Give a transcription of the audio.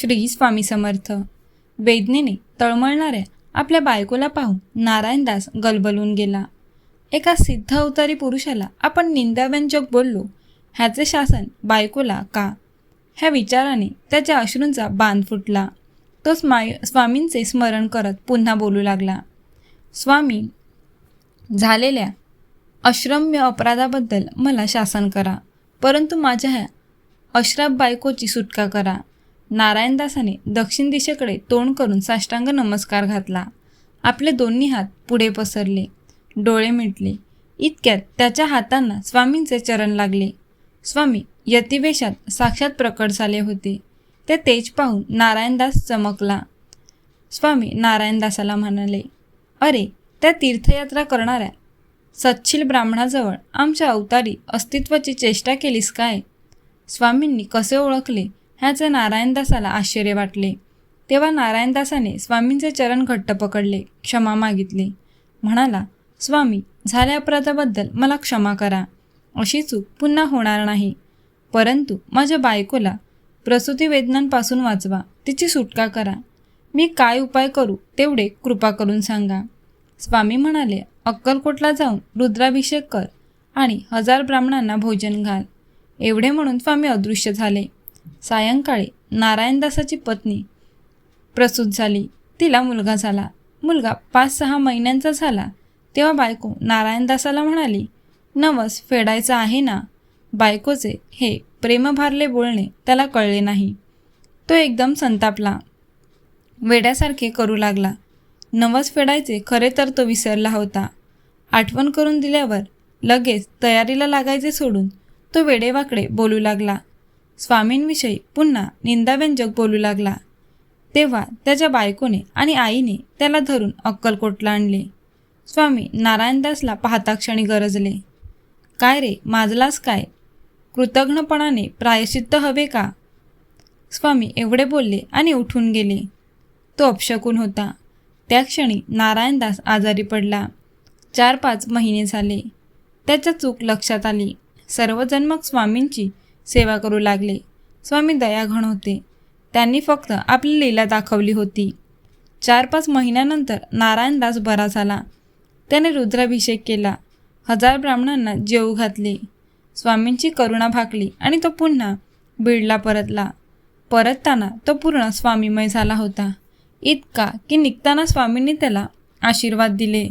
श्री स्वामी समर्थ. वेदनेने तळमळणाऱ्या आपल्या बायकोला पाहून नारायणदास गलबलून गेला. एका सिद्ध अवतारी पुरुषाला आपण निंदाव्यंजक बोललो ह्याचे शासन बायकोला का? ह्या विचाराने त्याच्या अश्रूंचा बांध फुटला. तो स्माय स्वामींचे स्मरण करत पुन्हा बोलू लागला. स्वामी झालेल्या अश्रम्य अपराधाबद्दल मला शासन करा परंतु माझ्या ह्या अश्राप बायकोची सुटका करा. नारायणदासाने दक्षिण दिशेकडे तोंड करून साष्टांग नमस्कार घातला. आपले दोन्ही हात पुढे पसरले. डोळे मिटले. इतक्यात त्याच्या हातांना स्वामींचे चरण लागले. स्वामी यतिवेशात साक्षात प्रकट झाले होते. ते तेज पाहून नारायणदास चमकला. स्वामी नारायणदासाला म्हणाले अरे त्या तीर्थयात्रा करणाऱ्या सच्छिल ब्राह्मणाजवळ आमच्या अवतारी अस्तित्वाची चेष्टा केलीस काय स्वामींनी कसे ओळखले ह्याचे नारायणदासाला आश्चर्य वाटले. तेव्हा नारायणदासाने स्वामींचे चरण घट्ट पकडले क्षमा मागितली. म्हणाला स्वामी झाल्या अपराधाबद्दल मला क्षमा करा. अशी चूक पुन्हा होणार नाही. परंतु माझ्या बायकोला प्रसूती वेदनांपासून वाचवा तिची सुटका करा. मी काय उपाय करू तेवढे कृपा करून सांगा. स्वामी म्हणाले अक्कलकोटला जाऊन रुद्राभिषेक कर आणि हजार ब्राह्मणांना भोजन घाल. एवढे म्हणून स्वामी अदृश्य झाले. सायंकाळी नारायणदासाची पत्नी प्रसूत झाली. तिला मुलगा झाला. मुलगा पाच सहा महिन्यांचा झाला. तेव्हा बायको नारायणदासाला म्हणाली नवस फेडायचा आहे ना? बायकोचे हे प्रेमभारले बोलणे त्याला कळले नाही. तो एकदम संतापला. वेड्यासारखे करू लागला. नवस फेडायचे खरे तर तो विसरला होता. आठवण करून दिल्यावर लगेच तयारीला लागायचे सोडून तो वेडेवाकडे बोलू लागला. स्वामींविषयी पुन्हा निंदाव्यंजक बोलू लागला. तेव्हा त्याच्या बायकोने आणि आईने त्याला धरून अक्कलकोटला आणले. स्वामी नारायणदासला पाहता क्षणी गरजले. काय रे माजलास काय? कृतज्ञपणाने प्रायश्चित्त हवे का? स्वामी एवढे बोलले आणि उठून गेले. तो अपशकून होता. त्या क्षणी नारायणदास आजारी पडला. चार पाच महिने झाले. त्याच्या चूक लक्षात आली. सर्वजण मग स्वामींची सेवा करू लागले. स्वामी दयाघण होते. त्यांनी फक्त आपली लीला दाखवली होती. चार पाच महिन्यानंतर नारायणदास बरा झाला. त्याने रुद्राभिषेक केला. हजार ब्राह्मणांना जेऊ घातले. स्वामींची करुणा भाकली आणि तो पुन्हा बीडला परतला. परतताना तो पूर्ण स्वामीमय झाला होता. इतका की निघताना स्वामींनी त्याला आशीर्वाद दिले.